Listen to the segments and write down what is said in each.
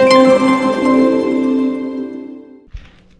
Thank you.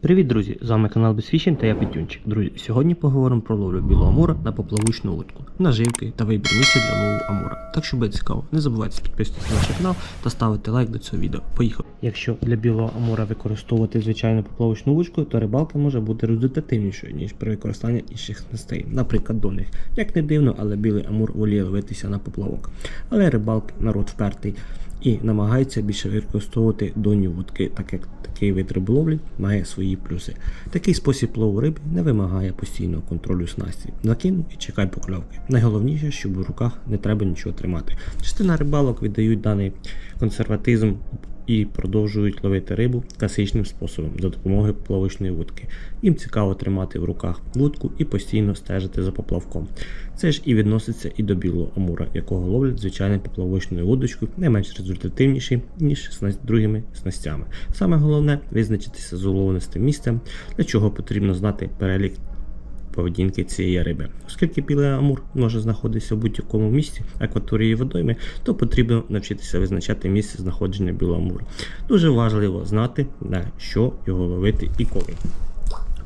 Привіт, друзі! З вами канал Безфішін та я Петюнчик. Друзі, сьогодні поговоримо про ловлю білого амура на поплавочну удку, наживки та вибір місця для лову амура. Так що буде цікаво, не забувайте підписуватися на наш канал та ставити лайк до цього відео. Поїхали! Якщо для білого амура використовувати звичайну поплавочну вудку, то рибалка може бути результативнішою, ніж при використанні інших снастей, наприклад, до них. Як не дивно, але білий амур воліє ловитися на поплавок. Але рибалки народ впертий і намагається більше використовувати донні вудки, так як такий вид риболовлі має свої плюси. Такий спосіб лову риби не вимагає постійного контролю снасті. Закинув і чекай покльовки. Найголовніше, щоб у руках не треба нічого тримати. Частина рибалок віддають даний консерватизм і продовжують ловити рибу класичним способом за допомогою плавочної вудки. Їм цікаво тримати в руках вудку і постійно стежити за поплавком. Це ж і відноситься і до білого амура, якого ловлять звичайною поплавочною вудочкою, не менш результативніші, ніж другими снастями. Саме головне визначитися з уловленістим місцем, для чого потрібно знати перелік поведінки цієї риби. Оскільки білий амур може знаходитися в будь-якому місці акваторії водойми, то потрібно навчитися визначати місце знаходження білого амура. Дуже важливо знати, на що його ловити і коли.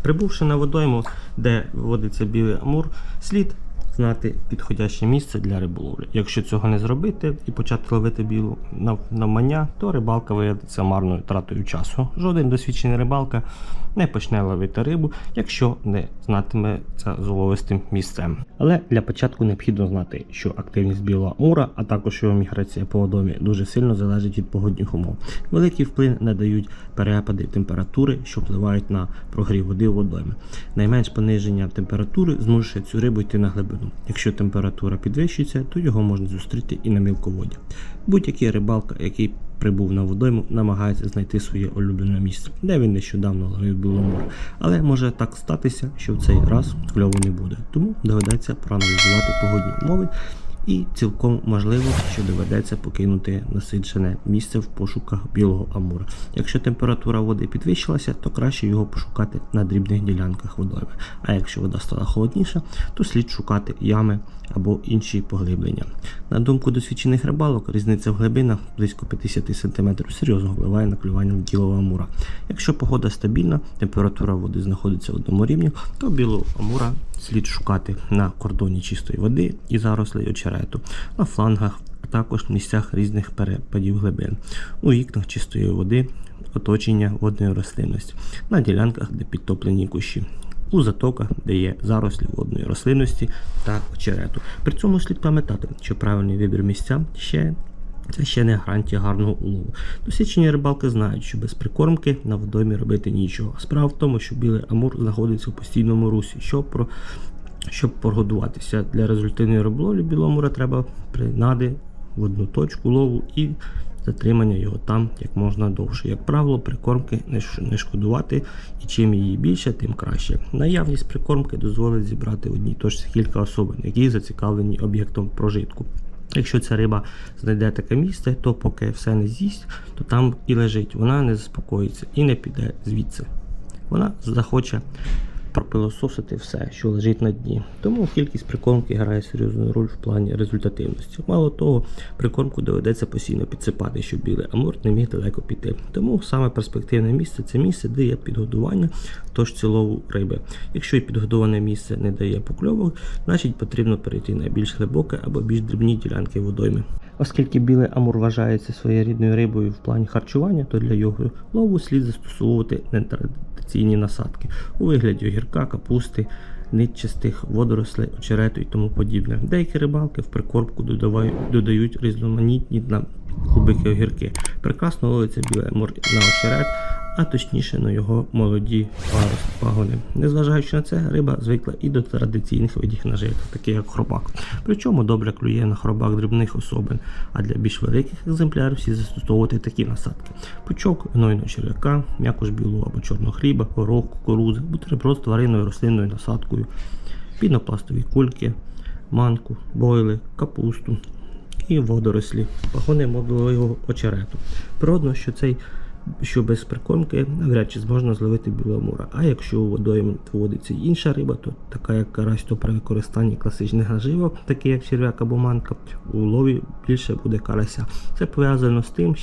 Прибувши на водойму, де водиться білий амур, слід знати підходяще місце для риболовлі. Якщо цього не зробити і почати ловити білу навмання, то рибалка виявиться марною тратою часу. Жоден досвідчений рибалка не почне ловити рибу, якщо не знатиметься з уловистим місцем. Але для початку необхідно знати, що активність білого амура, а також його міграція по водомі дуже сильно залежить від погодних умов. Великий вплив надають перепади температури, що впливають на прогрів води у водоймі. Найменш пониження температури змушує цю рибу йти на глибину. Якщо температура підвищується, то його можна зустріти і на мілководі. Будь-який рибалка, який прибув на водойму, намагається знайти своє улюблене місце, де він нещодавно ловив біломор. Але може так статися, що в цей раз кльову не буде. Тому доведеться проаналізувати погодні умови. І цілком можливо, що доведеться покинути насиджене місце в пошуках білого амура. Якщо температура води підвищилася, то краще його пошукати на дрібних ділянках водойми. А якщо вода стала холодніша, то слід шукати ями або інші поглиблення. На думку досвідчених рибалок, різниця в глибинах близько 50 см серйозно впливає на клювання білого амура. Якщо погода стабільна, температура води знаходиться в одному рівні, то білого амура слід шукати на кордоні чистої води і зарослей очерету, на флангах, а також в місцях різних перепадів глибин, у вікнах чистої води, оточення водної рослинності, на ділянках, де підтоплені кущі. У затоках, де є зарослі водної рослинності та очерету. При цьому слід пам'ятати, що правильний вибір місця ще це ще не гарантія гарного улову. Досвідчені рибалки знають, що без прикормки на водоймі робити нічого. Справа в тому, що білий амур знаходиться в постійному русі. Що про щоб погодуватися для результативної риболовлі біломура треба принади в одну точку лову і затримання його там як можна довше. Як правило, прикормки не шкодувати, і чим її більше, тим краще. Наявність прикормки дозволить зібрати в одній точці кілька особин, які зацікавлені об'єктом прожитку. Якщо ця риба знайде таке місце, то поки все не з'їсть, то там і лежить. Вона не заспокоїться і не піде звідси. Вона захоче пропилососити все, що лежить на дні. Тому кількість прикормки грає серйозну роль в плані результативності. Мало того, прикормку доведеться постійно підсипати, щоб білий амур не міг далеко піти. Тому саме перспективне місце це місце, де є підгодування точці лову риби. Якщо і підгодоване місце не дає покльовок, значить потрібно перейти на більш глибоке або більш дрібні ділянки водойми. Оскільки білий амур вважається своєрідною рибою в плані харчування, то для його лову слід застосовувати нетрадиційні насадки у вигляді огірка, капусти, нитчастих водорослей, очерету і тому подібне. Деякі рибалки в прикормку додають різноманітні на кубики огірки. Прекрасно ловиться біле амур на очерет, а точніше на його молоді пагони. Незважаючи на це, риба звикла і до традиційних видів наживки, таких як хробак. Причому добре клює на хробак дрібних особин, а для більш великих екземплярів всі застосовувати такі насадки: пучок гнойного черв'яка, м'якош білого або чорного хліба, горох, кукурудзи, бутерброд з тваринною рослинною насадкою, пінопластові кульки, манку, бойли, капусту і водорослі, пагони модулового очерету. Природно, що цей що без прикормки навряд чи зможна зловити білого амура. А якщо у водоймі водиться інша риба, то така як карась, то при використанні класичних наживок, такі як черв'як або манка, у лові більше буде карася. Це пов'язано з тим,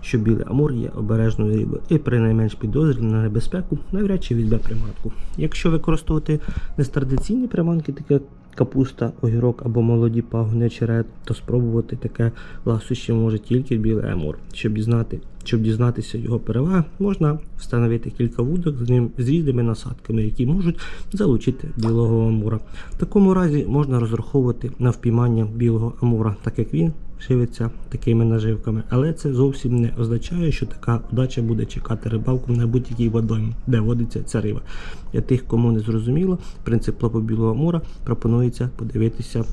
що білий амур є обережною рибою і при найменш підозрі на небезпеку навряд чи візьме приманку. Якщо використовувати нестрадиційні приманки, такі як капуста, огірок або молоді пагони черед, то спробувати таке ласощі може тільки білий амур. Щоб дізнати, щоб дізнатися його переваги, можна встановити кілька вудок з ним з різними насадками, які можуть залучити білого амура. В такому разі можна розраховувати на впіймання білого амура, так як він живиться такими наживками. Але це зовсім не означає, що така удача буде чекати рибалку на будь-якій водоймі, де водиться ця риба. Для тих, кому не зрозуміло, принцип лову білого амура пропонується подивитися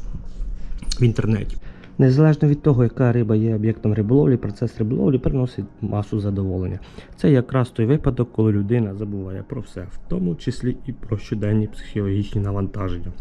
в інтернеті. Незалежно від того, яка риба є об'єктом риболовлі, процес риболовлі приносить масу задоволення. Це якраз той випадок, коли людина забуває про все, в тому числі і про щоденні психологічні навантаження.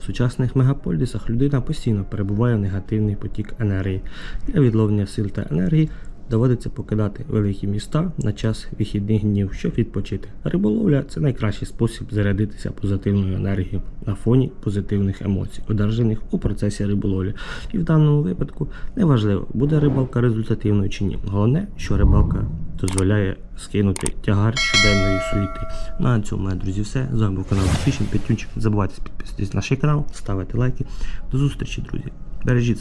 В сучасних мегаполісах людина постійно перебуває в негативний потік енергії. Для відловлення сил та енергії доводиться покидати великі міста на час вихідних днів, щоб відпочити. Риболовля це найкращий спосіб зарядитися позитивною енергією на фоні позитивних емоцій, одержаних у процесі риболовлі. І в даному випадку неважливо, буде рибалка результативною чи ні. Головне, що рибалка дозволяє скинути тягар щоденної суєти. На цьому, мої друзі, все. З вами був канал Фішін Петюнчик. Не забувайте підписатись на наш канал, ставити лайки. До зустрічі, друзі. Бережіть